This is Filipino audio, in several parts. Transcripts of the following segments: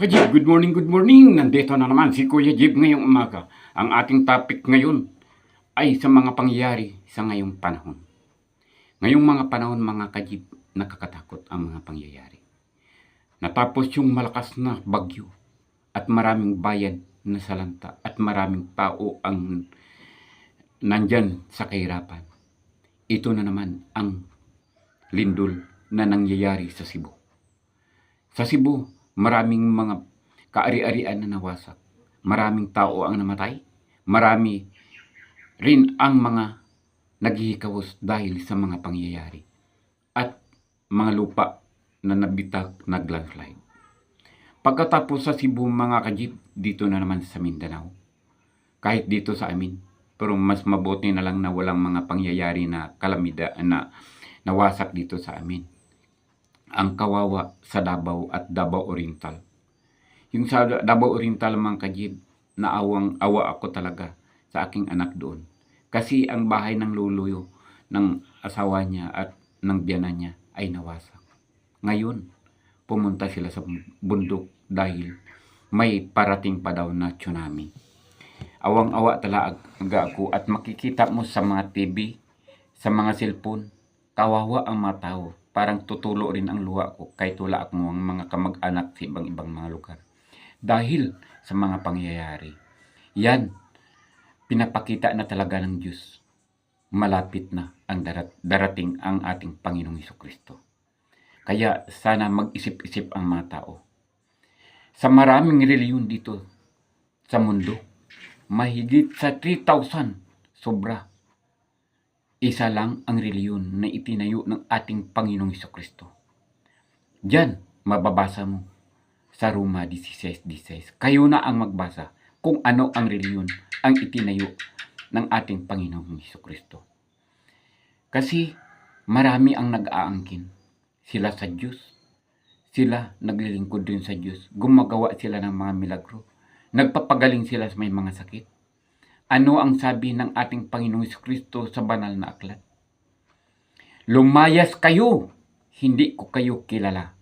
Kajib, good morning, good morning. Nandito na naman si Kuya Jib ngayong umaga. Ang ating topic ngayon ay sa mga pangyayari sa ngayong panahon. Ngayong mga panahon, mga kajib, nakakatakot ang mga pangyayari. Natapos yung malakas na bagyo at maraming bayan na salanta at maraming tao ang nandyan sa kahirapan. Ito na naman ang lindol na nangyayari sa Cebu. Sa Cebu, maraming mga kaari-arian na nawasak. Maraming tao ang namatay. Marami rin ang mga naghihikawos dahil sa mga pangyayari. At mga lupa na nabitag naglandslide. Pagkatapos sa Cebu mga kajip, dito na naman sa Mindanao. Kahit dito sa amin. Pero mas mabuti na lang na walang mga pangyayari na kalamida na nawasak dito sa amin ang kawawa sa Davao at Davao Oriental. Yung sa Davao Oriental mga kajib, naawang awa ako talaga sa aking anak doon. Kasi ang bahay ng luluyo ng asawa niya at ng biyanan niya ay nawasak. Ngayon, pumunta sila sa bundok dahil may parating pa daw na tsunami. Awang-awa talaga ako at makikita mo sa mga TV, sa mga cellphone, kawawa ang mga tao parang tutulo rin ang luha ko kahit wala ako ang mga kamag-anak sa ibang-ibang mga lugar. Dahil sa mga pangyayari. Yan, pinapakita na talaga ng Diyos. Malapit na ang darat, darating ang ating Panginoong Iso Kristo. Kaya sana mag-isip-isip ang mga tao. Sa maraming reliyon dito sa mundo, mahigit sa 3,000 sobra isa lang ang reliyon na itinayo ng ating Panginoong Kristo. Diyan, mababasa mo sa Roma 16.16. Kayo na ang magbasa kung ano ang reliyon ang itinayo ng ating Panginoong Kristo. Kasi marami ang nag-aangkin. Sila sa Diyos. Sila naglilingkod din sa Diyos. Gumagawa sila ng mga milagro. Nagpapagaling sila sa may mga sakit ano ang sabi ng ating Panginoong Kristo sa banal na aklat? Lumayas kayo, hindi ko kayo kilala.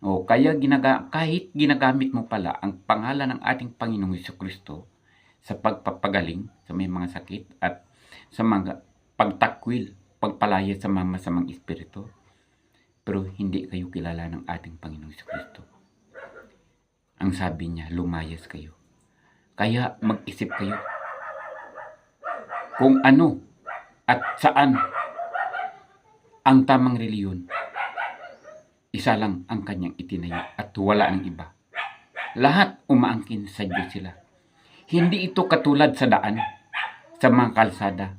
O kaya ginaga, kahit ginagamit mo pala ang pangalan ng ating Panginoong Kristo sa pagpapagaling sa may mga sakit at sa mga pagtakwil, pagpalaya sa mga masamang espiritu, pero hindi kayo kilala ng ating Panginoong Kristo. Ang sabi niya, lumayas kayo. Kaya mag-isip kayo kung ano at saan ang tamang reliyon. Isa lang ang kanyang itinayo at wala ng iba. Lahat umaangkin sa Diyos sila. Hindi ito katulad sa daan, sa mga kalsada,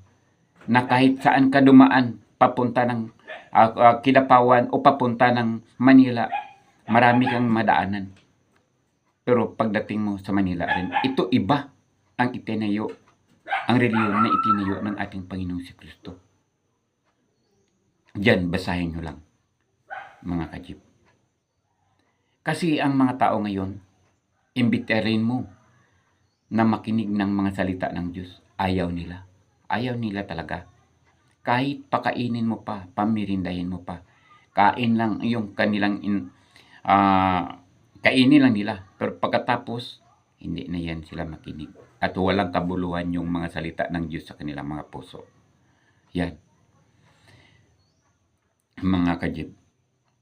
na kahit saan ka dumaan, papunta ng uh, uh, Kidapawan o papunta ng Manila, marami kang madaanan. Pero pagdating mo sa Manila rin, ito iba ang itinayo ang reliyon na itinayo ng ating Panginoong si Kristo. Diyan, basahin nyo lang, mga kajip. Kasi ang mga tao ngayon, imbiterin mo na makinig ng mga salita ng Diyos. Ayaw nila. Ayaw nila talaga. Kahit pakainin mo pa, pamirindahin mo pa, kain lang yung kanilang in, uh, kainin lang nila. Pero pagkatapos, hindi na yan sila makinig at walang kabuluhan yung mga salita ng Diyos sa kanilang mga puso. Yan. Mga kajib,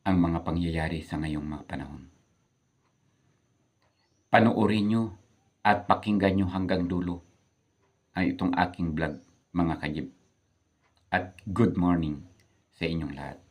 ang mga pangyayari sa ngayong mga panahon. Panuorin nyo at pakinggan nyo hanggang dulo ay itong aking vlog, mga kajib. At good morning sa inyong lahat.